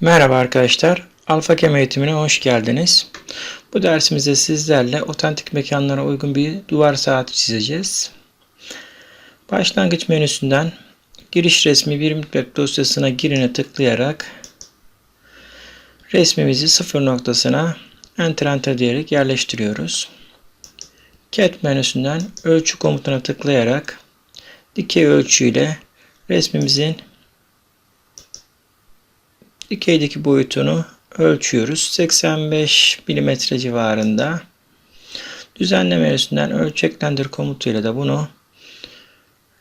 Merhaba arkadaşlar. Alfa Kem eğitimine hoş geldiniz. Bu dersimizde sizlerle otantik mekanlara uygun bir duvar saati çizeceğiz. Başlangıç menüsünden giriş resmi bir web dosyasına girine tıklayarak resmimizi sıfır noktasına enter enter diyerek yerleştiriyoruz. Cat menüsünden ölçü komutuna tıklayarak dikey ölçü ile resmimizin dikeydeki boyutunu ölçüyoruz. 85 mm civarında. Düzenle menüsünden ölçeklendir komutuyla da bunu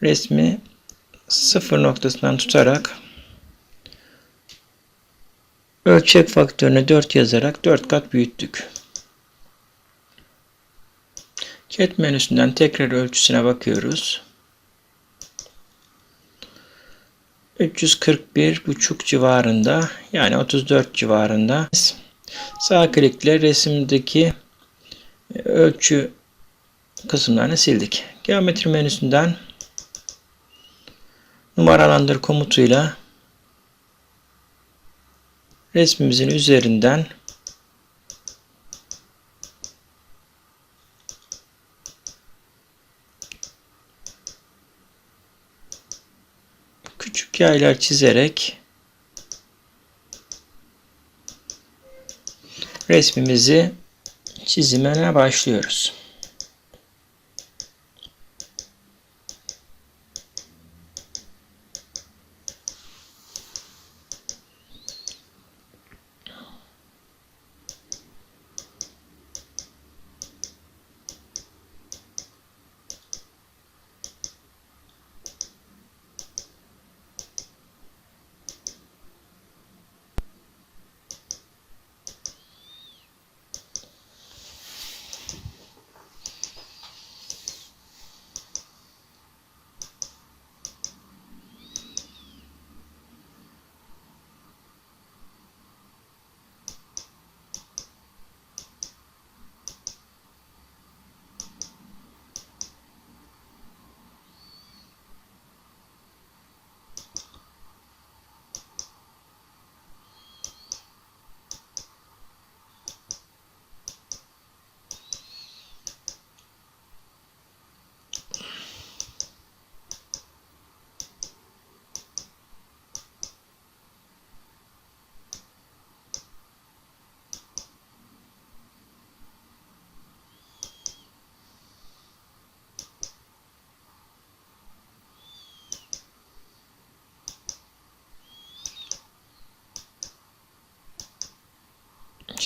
resmi sıfır noktasından tutarak ölçek faktörünü 4 yazarak 4 kat büyüttük. Cat menüsünden tekrar ölçüsüne bakıyoruz. 341,5 civarında yani 34 civarında. Sağ klikle resimdeki ölçü kısımlarını sildik. Geometri menüsünden numaralandır komutuyla resmimizin üzerinden küçük yaylar çizerek resmimizi çizimine başlıyoruz.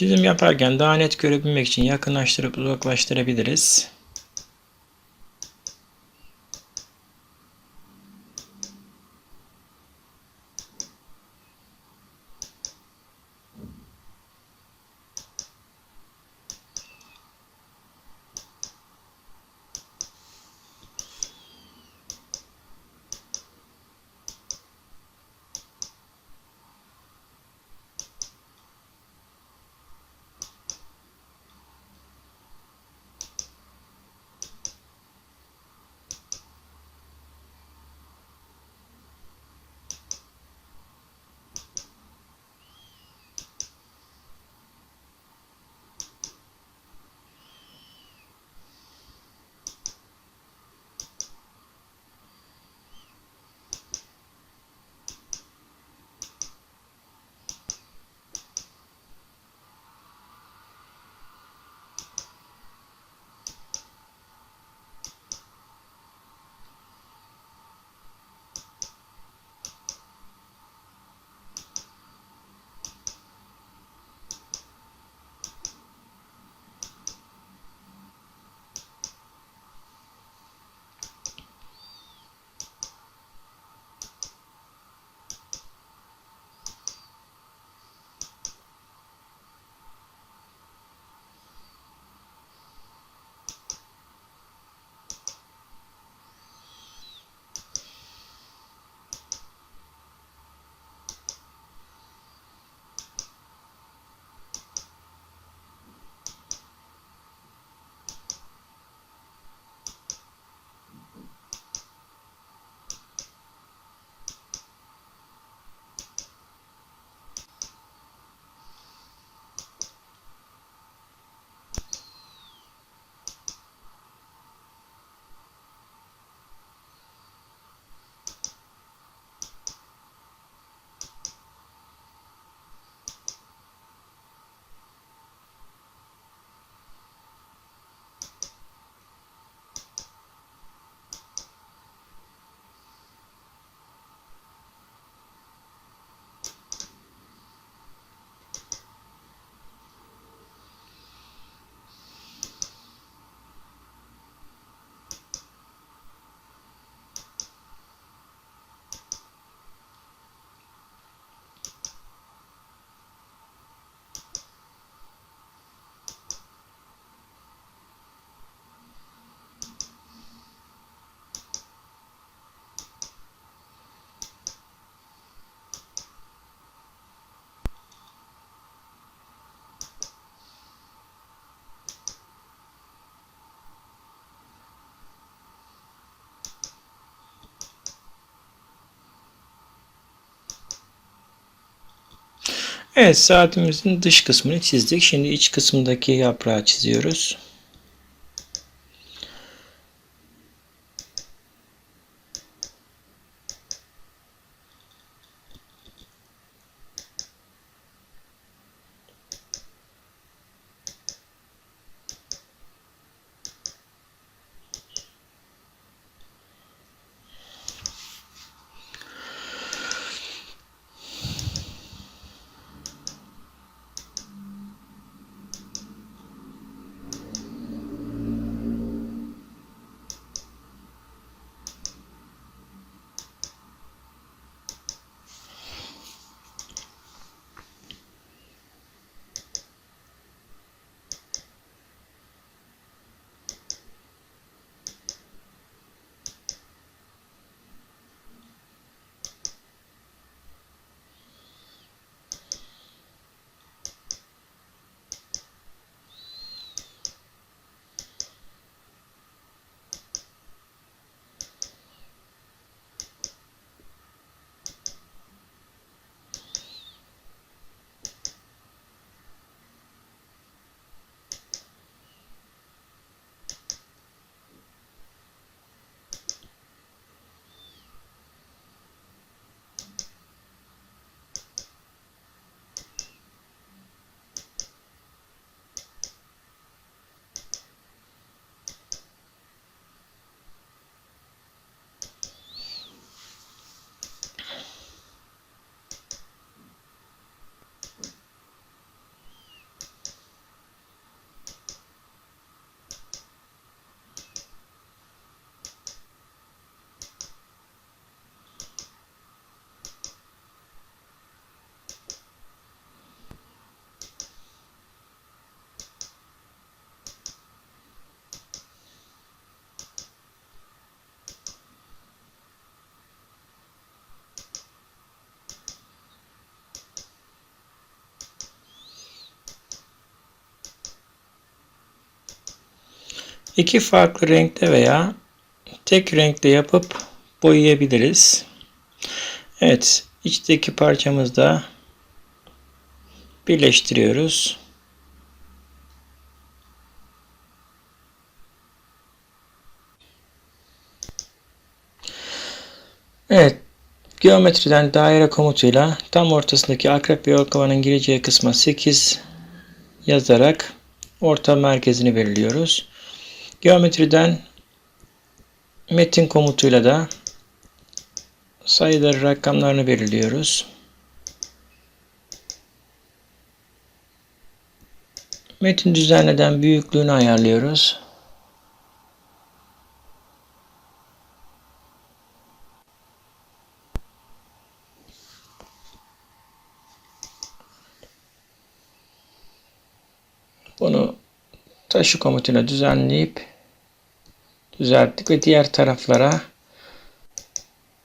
Çizim yaparken daha net görebilmek için yakınlaştırıp uzaklaştırabiliriz. Evet saatimizin dış kısmını çizdik. Şimdi iç kısmındaki yaprağı çiziyoruz. İki farklı renkte veya tek renkte yapıp boyayabiliriz. Evet, içteki parçamızı da birleştiriyoruz. Evet, geometriden daire komutuyla tam ortasındaki akrep ve okkavanın gireceği kısma 8 yazarak orta merkezini belirliyoruz. Geometriden metin komutuyla da sayıları rakamlarını belirliyoruz. Metin düzenleden büyüklüğünü ayarlıyoruz. Bunu taşı komutuyla düzenleyip düzelttik ve diğer taraflara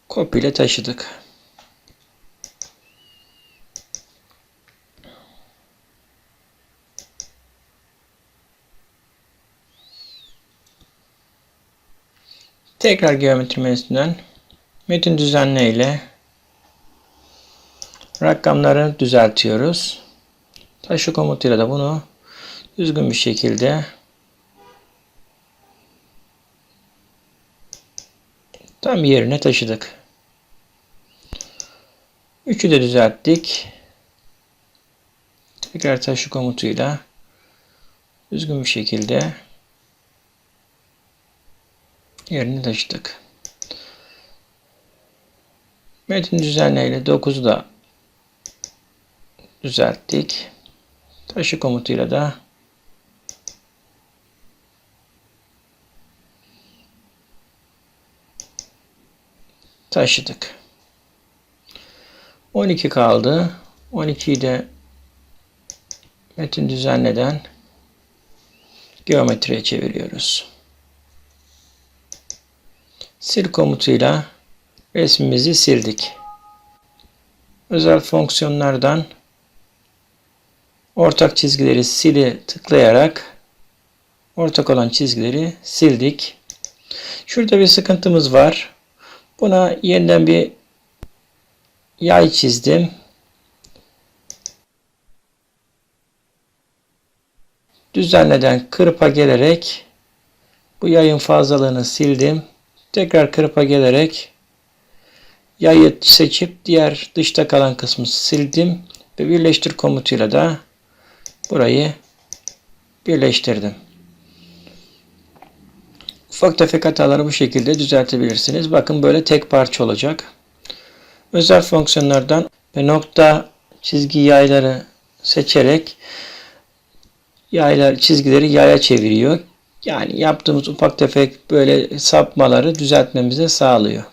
kopyayla taşıdık. Tekrar geometri menüsünden metin düzenle ile rakamları düzeltiyoruz. Taşı komutuyla da bunu düzgün bir şekilde tam yerine taşıdık. Üçü de düzelttik. Tekrar taşı komutuyla düzgün bir şekilde yerine taşıdık. Metin düzenleyle 9'u da düzelttik. Taşı komutuyla da taşıdık. 12 kaldı. 12'yi de metin düzenleden geometriye çeviriyoruz. Sil komutuyla resmimizi sildik. Özel fonksiyonlardan ortak çizgileri sili tıklayarak ortak olan çizgileri sildik. Şurada bir sıkıntımız var. Buna yeniden bir yay çizdim. Düzenleden kırpa gelerek bu yayın fazlalığını sildim. Tekrar kırpa gelerek yayı seçip diğer dışta kalan kısmı sildim ve birleştir komutuyla da burayı birleştirdim. Ufak tefek hataları bu şekilde düzeltebilirsiniz. Bakın böyle tek parça olacak. Özel fonksiyonlardan ve nokta çizgi yayları seçerek yaylar çizgileri yaya çeviriyor. Yani yaptığımız ufak tefek böyle sapmaları düzeltmemize sağlıyor.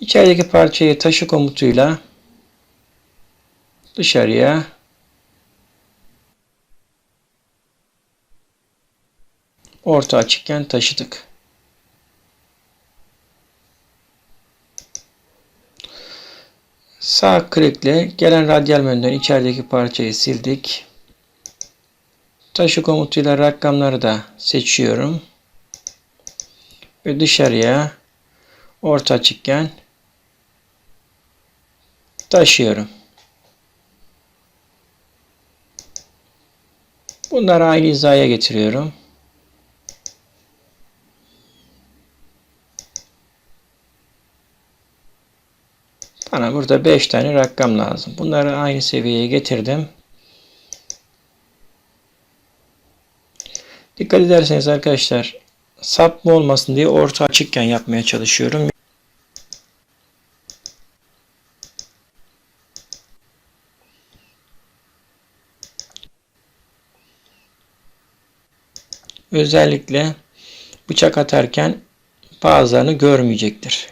İçerideki parçayı taşı komutuyla dışarıya orta açıkken taşıdık. Sağ klikle gelen radyal menüden içerideki parçayı sildik. Taşı komutuyla rakamları da seçiyorum. Ve dışarıya orta açıkken taşıyorum. Bunları aynı hizaya getiriyorum. Bana burada 5 tane rakam lazım. Bunları aynı seviyeye getirdim. Dikkat ederseniz arkadaşlar sapma olmasın diye orta açıkken yapmaya çalışıyorum. Özellikle bıçak atarken bazılarını görmeyecektir.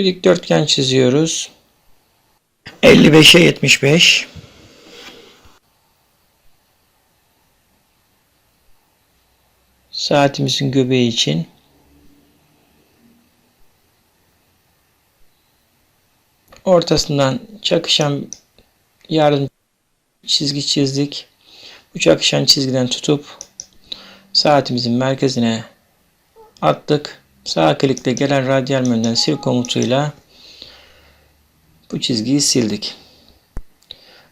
Bir dikdörtgen çiziyoruz. 55'e 75. Saatimizin göbeği için. Ortasından çakışan yarım çizgi çizdik. Bu çakışan çizgiden tutup saatimizin merkezine attık. Sağ klikle gelen radyal menüden sil komutuyla bu çizgiyi sildik.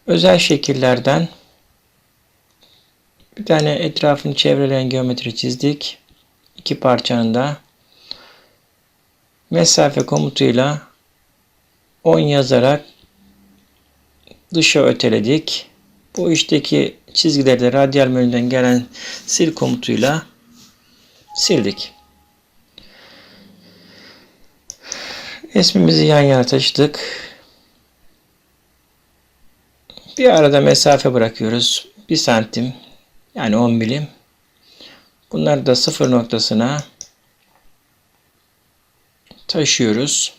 Özel şekillerden bir tane etrafını çevreleyen geometri çizdik. İki parçanın da mesafe komutuyla 10 yazarak dışa öteledik. Bu işteki çizgileri de radyal menüden gelen sil komutuyla sildik. Resmimizi yan yana taşıdık. Bir arada mesafe bırakıyoruz. 1 santim yani 10 milim. Bunları da sıfır noktasına taşıyoruz.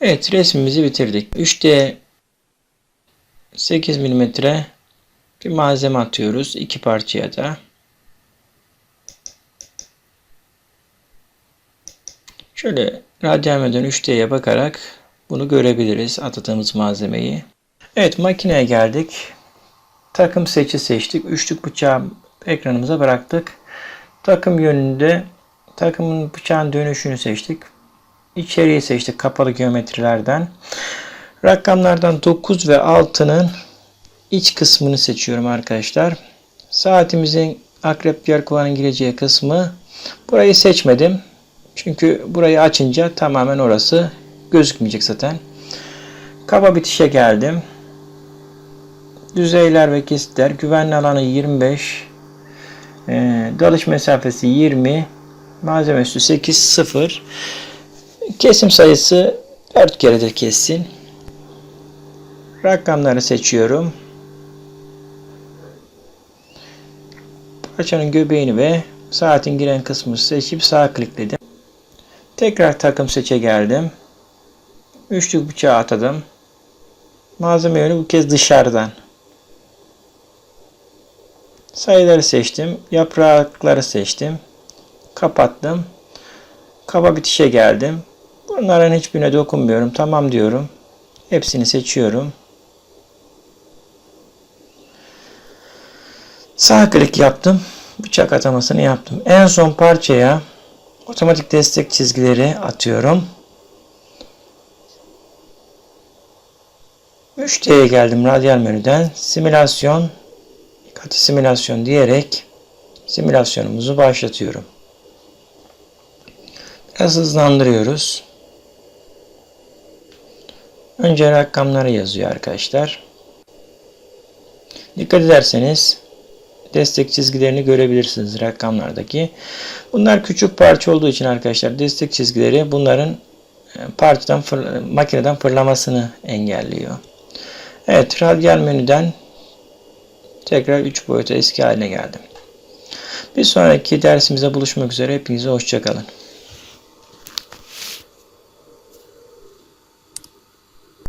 Evet resmimizi bitirdik. 3D 8 mm bir malzeme atıyoruz. iki parçaya da. Şöyle radyalmeden 3D'ye bakarak bunu görebiliriz atadığımız malzemeyi. Evet makineye geldik. Takım seçi seçtik. Üçlük bıçağı ekranımıza bıraktık. Takım yönünde takımın bıçağın dönüşünü seçtik. İçeriği seçtik kapalı geometrilerden. Rakamlardan 9 ve 6'nın iç kısmını seçiyorum arkadaşlar. Saatimizin akrep yer kovanın gireceği kısmı. Burayı seçmedim. Çünkü burayı açınca tamamen orası gözükmeyecek zaten. Kaba bitişe geldim. Düzeyler ve kesitler. Güvenli alanı 25. E, dalış mesafesi 20. Malzeme üstü 8 0. Kesim sayısı 4 keredir kessin. Rakamları seçiyorum. Parçanın göbeğini ve saatin giren kısmını seçip sağ klikledim. Tekrar takım seçe geldim. Üçlük bıçağı atadım. Malzeme yönü bu kez dışarıdan. Sayıları seçtim. Yaprakları seçtim. Kapattım. Kaba bitişe geldim. Bunların hiçbirine dokunmuyorum. Tamam diyorum. Hepsini seçiyorum. Sağ klik yaptım. Bıçak atamasını yaptım. En son parçaya otomatik destek çizgileri atıyorum. 3D'ye geldim radyal menüden. Simülasyon, katı simülasyon diyerek simülasyonumuzu başlatıyorum. Biraz hızlandırıyoruz. Önce rakamları yazıyor arkadaşlar. Dikkat ederseniz destek çizgilerini görebilirsiniz rakamlardaki. Bunlar küçük parça olduğu için arkadaşlar destek çizgileri bunların e, parçadan fır, makineden fırlamasını engelliyor. Evet radyal menüden tekrar 3 boyuta eski haline geldim. Bir sonraki dersimize buluşmak üzere. Hepinize hoşçakalın.